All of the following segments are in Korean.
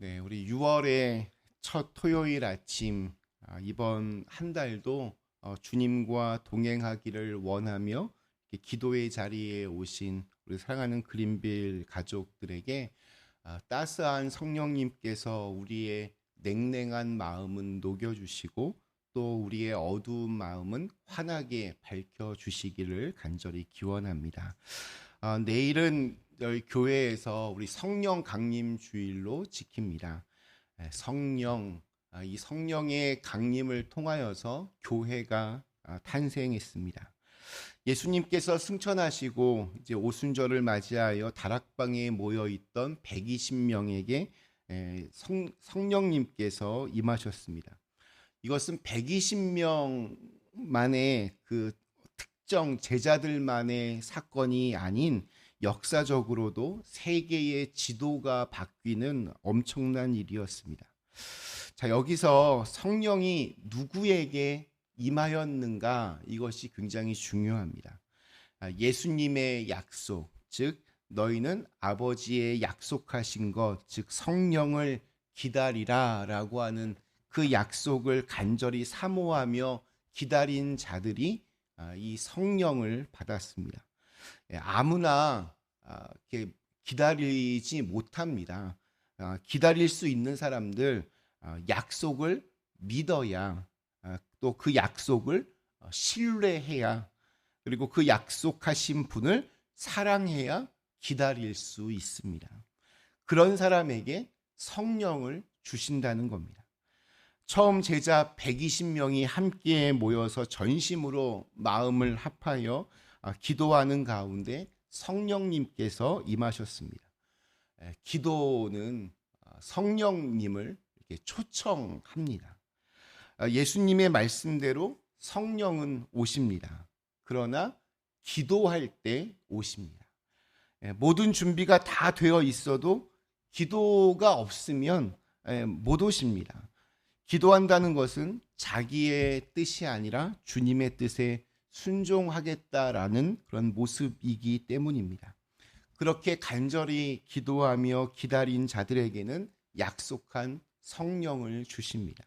네, 우리 6월의 첫 토요일 아침 아, 이번 한 달도 어, 주님과 동행하기를 원하며 기도의 자리에 오신 우리 사랑하는 그린빌 가족들에게 아, 따스한 성령님께서 우리의 냉랭한 마음은 녹여주시고 또 우리의 어두운 마음은 환하게 밝혀주시기를 간절히 기원합니다. 아, 내일은 저희 교회에서 우리 성령 강림 주일로 지킵니다. 에, 성령 아, 이 성령의 강림을 통하여서 교회가 아, 탄생했습니다. 예수님께서 승천하시고 이제 오순절을 맞이하여 다락방에 모여 있던 120명에게 성, 성령님께서 임하셨습니다. 이것은 120명만의 그 특정 제자들만의 사건이 아닌 역사적으로도 세계의 지도가 바뀌는 엄청난 일이었습니다. 자, 여기서 성령이 누구에게 임하였는가 이것이 굉장히 중요합니다. 아, 예수님의 약속, 즉 너희는 아버지의 약속하신 것, 즉 성령을 기다리라라고 하는 그 약속을 간절히 사모하며 기다린 자들이 아, 이 성령을 받았습니다. 예, 아무나 아, 기다리지 못합니다. 기다릴 수 있는 사람들 약속을 믿어야 또 그 약속을 어, 신뢰해야 그리고 그 약속하신 분을 사랑해야 기다릴 수 있습니다. 그런 사람에게 성령을 주신다는 겁니다. 처음 제자 120명이 함께 모여서 전심으로 마음을 합하여 아, 기도하는 가운데 성령님께서 임하셨습니다. 기도는 아, 성령님을 이렇게 초청합니다. 아, 예수님의 말씀대로 성령은 오십니다. 그러나 기도할 때 오십니다. 모든 준비가 다 되어 있어도 기도가 없으면 못 오십니다. 기도한다는 것은 자기의 뜻이 아니라 주님의 뜻에 순종하겠다라는 그런 모습이기 때문입니다. 그렇게 간절히 기도하며 기다린 자들에게는 약속한 성령을 주십니다.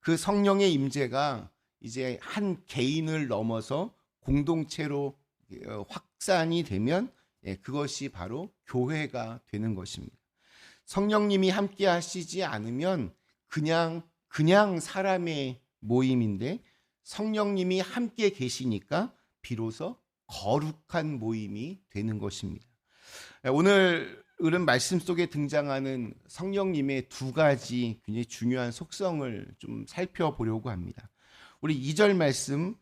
그 성령의 임재가 이제 한 개인을 넘어서 공동체로 어, 확산이 되면 예, 그것이 바로 교회가 되는 것입니다. 성령님이 함께 하시지 않으면 그냥 그냥 사람의 모임인데 성령님이 함께 계시니까 비로소 거룩한 모임이 되는 것입니다. 오늘 은 말씀 속에 등장하는 성령님의 두 가지 굉장히 중요한 속성을 좀 살펴보려고 합니다. 우리 2절 말씀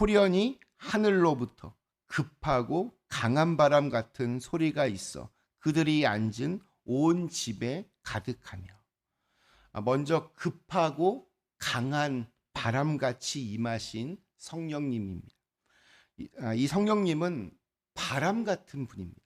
호련히 하늘로부터 급하고 강한 바람 같은 소리가 있어 그들이 앉은 온 집에 가득하며 먼저 급하고 강한 바람같이 임하신 성령님입니다. 아, 이 성령님은 바람 같은 분입니다.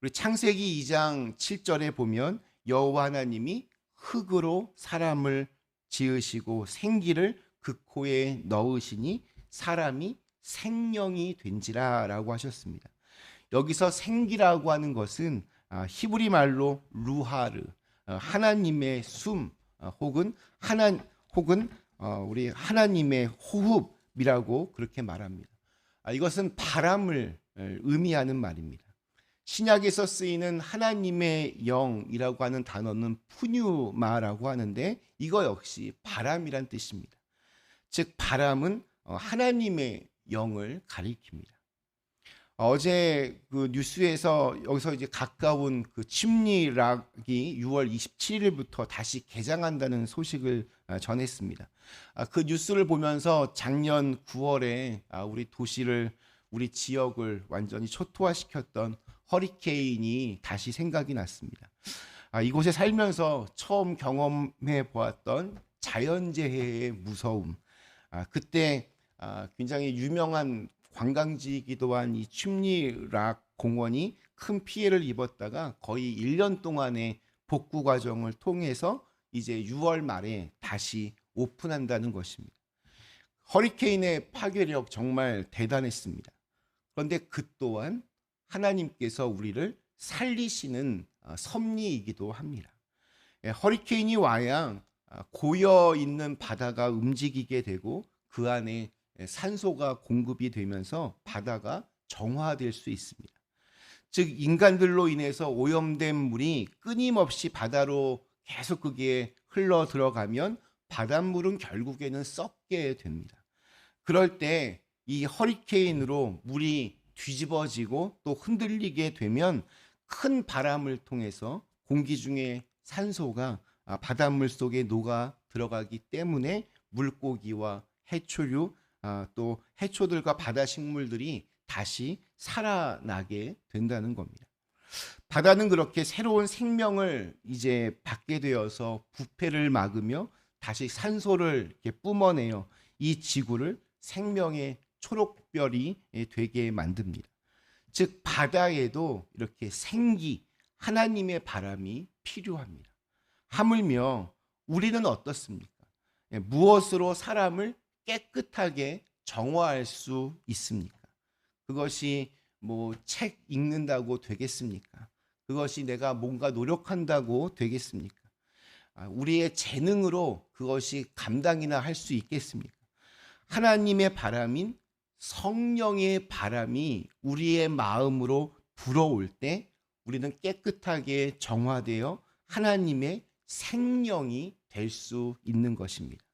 우리 창세기 2장 7절에 보면 여호와 하나님이 흙으로 사람을 지으시고 생기를 그 코에 넣으시니 사람이 생명이 된지라라고 하셨습니다. 여기서 생기라고 하는 것은 아, 히브리 말로 루하르 어, 하나님의 숨 어, 혹은 하나 혹은 어, 우리 하나님의 호흡이라고 그렇게 말합니다. 아, 이것은 바람을 의미하는 말입니다. 신약에서 쓰이는 하나님의 영이라고 하는 단어는 푸뉴마라고 하는데 이거 역시 바람이란 뜻입니다. 즉 바람은 어, 하나님의 영을 가리킵니다. 어제 그 뉴스에서 여기서 이제 가까운 그 침리락이 6월 27일부터 다시 개장한다는 소식을 아, 전했습니다. 아, 그 뉴스를 보면서 작년 9월에 아, 우리 도시를 우리 지역을 완전히 초토화시켰던 허리케인이 다시 생각이 났습니다. 이곳에 살면서 처음 경험해 보았던 자연재해의 무서움. 그때 굉장히 유명한 관광지이기도 한 이 춤리락 공원이 큰 피해를 입었다가 거의 1년 동안의 복구 과정을 통해서 이제 6월 말에 다시 오픈한다는 것입니다. 허리케인의 파괴력 정말 대단했습니다. 그런데 그 또한 하나님께서 우리를 살리시는 어, 섭리이기도 합니다. 예, 허리케인이 와야 아, 고여 있는 바다가 움직이게 되고 그 안에 예, 산소가 공급이 되면서 바다가 정화될 수 있습니다. 즉 인간들로 인해서 오염된 물이 끊임없이 바다로 계속 그게 흘러 들어가면 바닷물은 결국에는 썩게 됩니다. 그럴 때 이 허리케인으로 물이 뒤집어지고 또 흔들리게 되면 큰 바람을 통해서 공기 중에 산소가 아, 바닷물 속에 녹아 들어가기 때문에 물고기와 해초류 아, 또 해초들과 바다 식물들이 다시 살아나게 된다는 겁니다. 바다는 그렇게 새로운 생명을 이제 받게 되어서 부패를 막으며 다시 산소를 이렇게 뿜어내어 이 지구를 생명의 초록별이 되게 만듭니다. 즉 바다에도 이렇게 생기 하나님의 바람이 필요합니다. 하물며 우리는 어떻습니까? 예, 무엇으로 사람을 깨끗하게 정화할 수 있습니까? 그것이 뭐 책 읽는다고 되겠습니까? 그것이 내가 뭔가 노력한다고 되겠습니까? 아, 우리의 재능으로 그것이 감당이나 할 수 있겠습니까? 하나님의 바람인 성령의 바람이 우리의 마음으로 불어올 때 우리는 깨끗하게 정화되어 하나님의 생명이 될 수 있는 것입니다.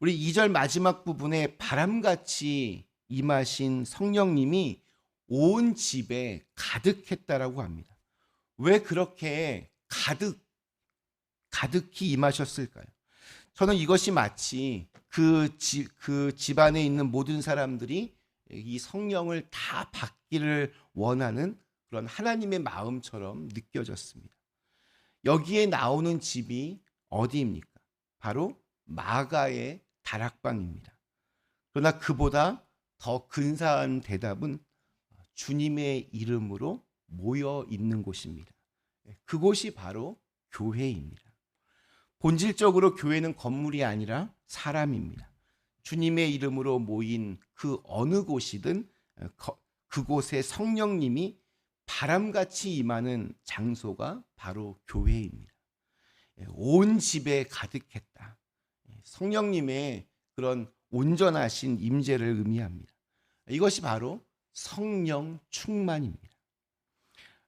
우리 2절 마지막 부분에 바람같이 임하신 성령님이 온 집에 가득했다라고 합니다. 왜 그렇게 가득 가득히 임하셨을까요? 저는 이것이 마치 그, 집, 그 집안에 있는 모든 사람들이 이 성령을 다 받기를 원하는 그런 하나님의 마음처럼 느껴졌습니다. 여기에 나오는 집이 어디입니까? 바로 마가의 다락방입니다. 그러나 그보다 더 근사한 대답은 주님의 이름으로 모여 있는 곳입니다. 그곳이 바로 교회입니다. 본질적으로 교회는 건물이 아니라 사람입니다. 주님의 이름으로 모인 그 어느 곳이든 그곳에 성령님이 바람같이 임하는 장소가 바로 교회입니다. 예, 온 집에 가득했다. 예, 성령님의 그런 온전하신 임재를 의미합니다. 이것이 바로 성령 충만입니다.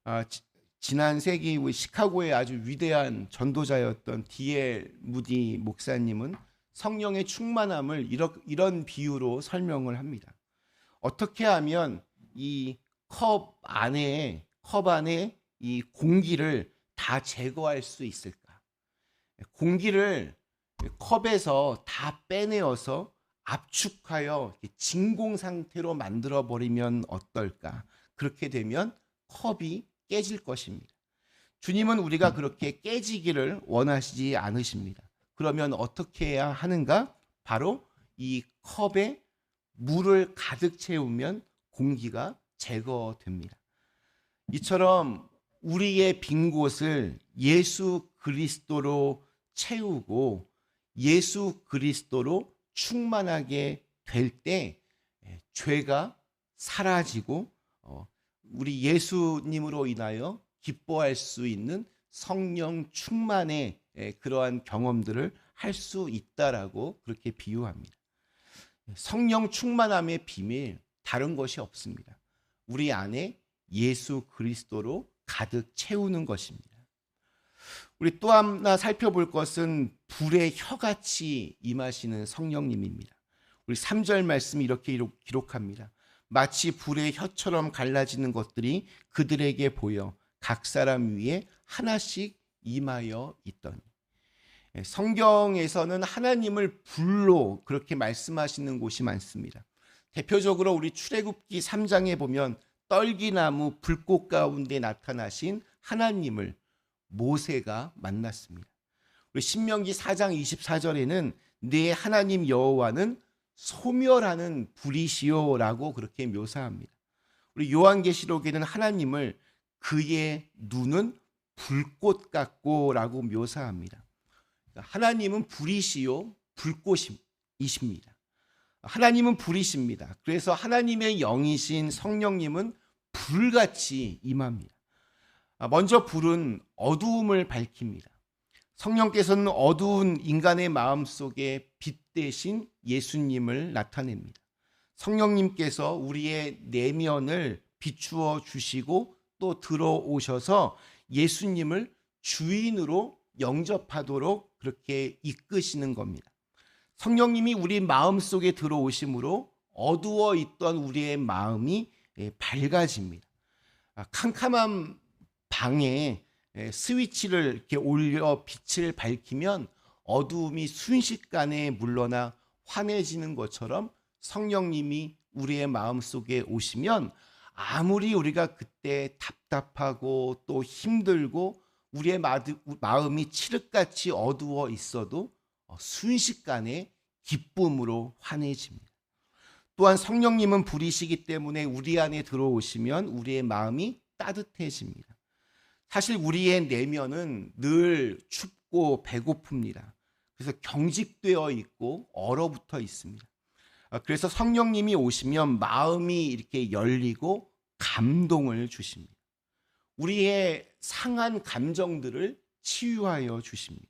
아, 지난 세기 시카고의 아주 위대한 전도자였던 디엘 무디 목사님은 성령의 충만함을 이런 비유로 설명을 합니다. 어떻게 하면 이 컵 안에 컵 안에 이 공기를 다 제거할 수 있을까? 공기를 컵에서 다 빼내어서 압축하여 진공 상태로 만들어 버리면 어떨까? 그렇게 되면 컵이 깨질 것입니다. 주님은 우리가 그렇게 깨지기를 원하시지 않으십니다. 그러면 어떻게 해야 하는가? 바로 이 컵에 물을 가득 채우면 공기가 제거됩니다. 이처럼 우리의 빈 곳을 예수 그리스도로 채우고 예수 그리스도로 충만하게 될때 예, 죄가 사라지고 우리 예수님으로 인하여 기뻐할 수 있는 성령 충만의 그러한 경험들을 할 수 있다라고 그렇게 비유합니다. 성령 충만함의 비밀 다른 것이 없습니다. 우리 안에 예수 그리스도로 가득 채우는 것입니다. 우리 또 하나 살펴볼 것은 불의 혀같이 임하시는 성령님입니다. 우리 3절 말씀이 이렇게 기록합니다. 마치 불의 혀처럼 갈라지는 것들이 그들에게 보여 각 사람 위에 하나씩 임하여 있더니 예, 성경에서는 하나님을 불로 그렇게 말씀하시는 곳이 많습니다. 대표적으로 우리 출애굽기 3장에 보면 떨기나무 불꽃 가운데 나타나신 하나님을 모세가 만났습니다. 우리 신명기 4장 24절에는 내 하나님 여호와는 소멸하는 불이시오라고 그렇게 묘사합니다. 우리 요한계시록에는 하나님을 그의 눈은 불꽃 같고라고 묘사합니다. 하나님은 불이시요 불꽃이십니다. 하나님은 불이십니다. 그래서 하나님의 영이신 성령님은 불같이 임합니다. 먼저 불은 어두움을 밝힙니다. 성령께서는 어두운 인간의 마음 속에 빛 대신 예수님을 나타냅니다. 성령님께서 우리의 내면을 비추어 주시고 또 들어오셔서 예수님을 주인으로 영접하도록 그렇게 이끄시는 겁니다. 성령님이 우리 마음 속에 들어오심으로 어두워 있던 우리의 마음이 예, 밝아집니다. 아, 캄캄한 방에 예, 스위치를 이렇게 올려 빛을 밝히면 어두움이 순식간에 물러나 환해지는 것처럼 성령님이 우리의 마음 속에 오시면 아무리 우리가 그때 답답하고 또 힘들고 우리의 마음이 칠흑같이 어두워 있어도 어, 순식간에 기쁨으로 환해집니다. 또한 성령님은 불이시기 때문에 우리 안에 들어오시면 우리의 마음이 따뜻해집니다. 사실 우리의 내면은 늘 춥고 배고픕니다. 그래서 경직되어 있고 얼어붙어 있습니다. 아, 그래서 성령님이 오시면 마음이 이렇게 열리고 감동을 주십니다. 우리의 상한 감정들을 치유하여 주십니다.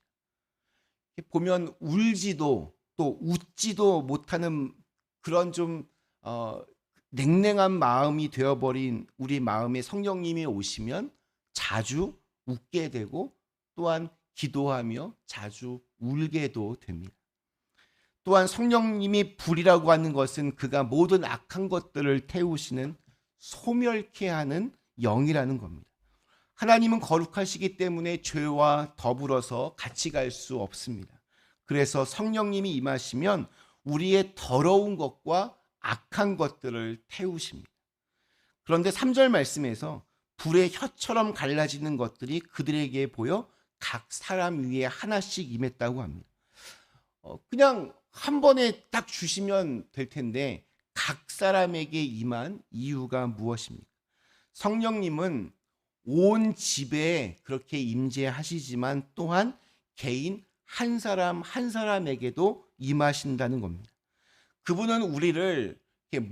보면 울지도 또 웃지도 못하는 그런 좀 어, 냉랭한 마음이 되어버린 우리 마음에 성령님이 오시면 자주 웃게 되고 또한 기도하며 자주 울게도 됩니다. 또한 성령님이 불이라고 하는 것은 그가 모든 악한 것들을 태우시는 소멸케 하는 영이라는 겁니다. 하나님은 거룩하시기 때문에 죄와 더불어서 같이 갈 수 없습니다. 그래서 성령님이 임하시면 우리의 더러운 것과 악한 것들을 태우십니다. 그런데 3절 말씀에서 불의 혀처럼 갈라지는 것들이 그들에게 보여 각 사람 위에 하나씩 임했다고 합니다. 어, 그냥 한 번에 딱 주시면 될 텐데 각 사람에게 임한 이유가 무엇입니까? 성령님은 온 집에 그렇게 임재하시지만 또한 개인 한 사람 한 사람에게도 임하신다는 겁니다. 그분은 우리를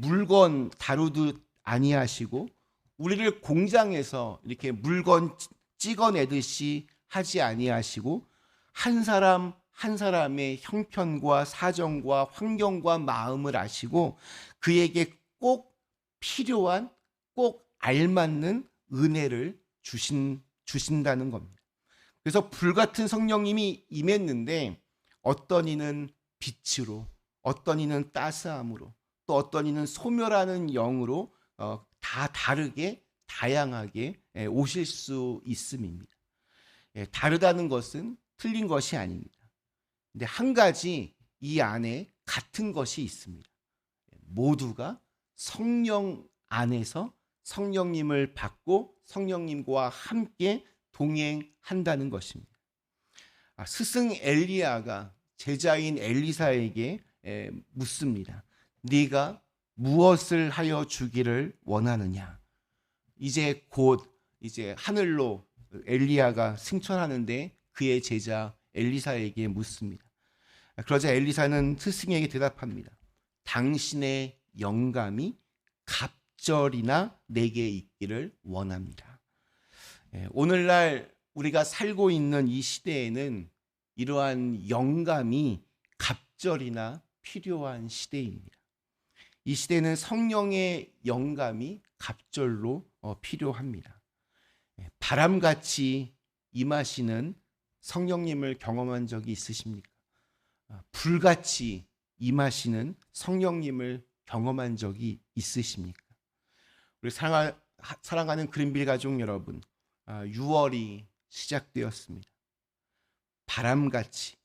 물건 다루듯 아니하시고 우리를 공장에서 이렇게 물건 찍어내듯이 하지 아니하시고 한 사람 한 사람의 형편과 사정과 환경과 마음을 아시고 그에게 꼭 필요한 꼭 알맞는 은혜를 주신 주신다는 겁니다. 그래서 불 같은 성령님이 임했는데 어떤 이는 빛으로 어떤 이는 따스함으로 또 어떤 이는 소멸하는 영으로 어, 다 다르게 다양하게 예, 오실 수 있음입니다. 예, 다르다는 것은 틀린 것이 아닙니다. 근데 한 가지 이 안에 같은 것이 있습니다. 모두가 성령 안에서 성령님을 받고 성령님과 함께 동행한다는 것입니다. 아, 스승 엘리야가 제자인 엘리사에게 묻습니다. 네가 무엇을 하여 주기를 원하느냐? 이제 곧 이제 하늘로 엘리야가 승천하는데 그의 제자 엘리사에게 묻습니다. 그러자 엘리사는 스승에게 대답합니다. 당신의 영감이 갑절이나 내게 있기를 원합니다. 예, 오늘날 우리가 살고 있는 이 시대에는 이러한 영감이 갑절이나 필요한 시대입니다. 이 시대는 성령의 영감이 갑절로 어, 필요합니다. 예, 바람같이 임하시는 성령님을 경험한 적이 있으십니까? 아, 불같이 임하시는 성령님을 경험한 적이 있으십니까? 우리 사랑하는 그린빌 가족 여러분, 6월이 아, 시작되었습니다. 바람같이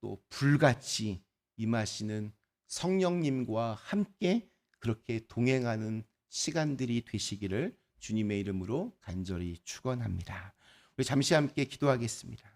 또 불같이 임하시는 성령님과 함께 그렇게 동행하는 시간들이 되시기를 주님의 이름으로 간절히 축원합니다. 우리 잠시 함께 기도하겠습니다.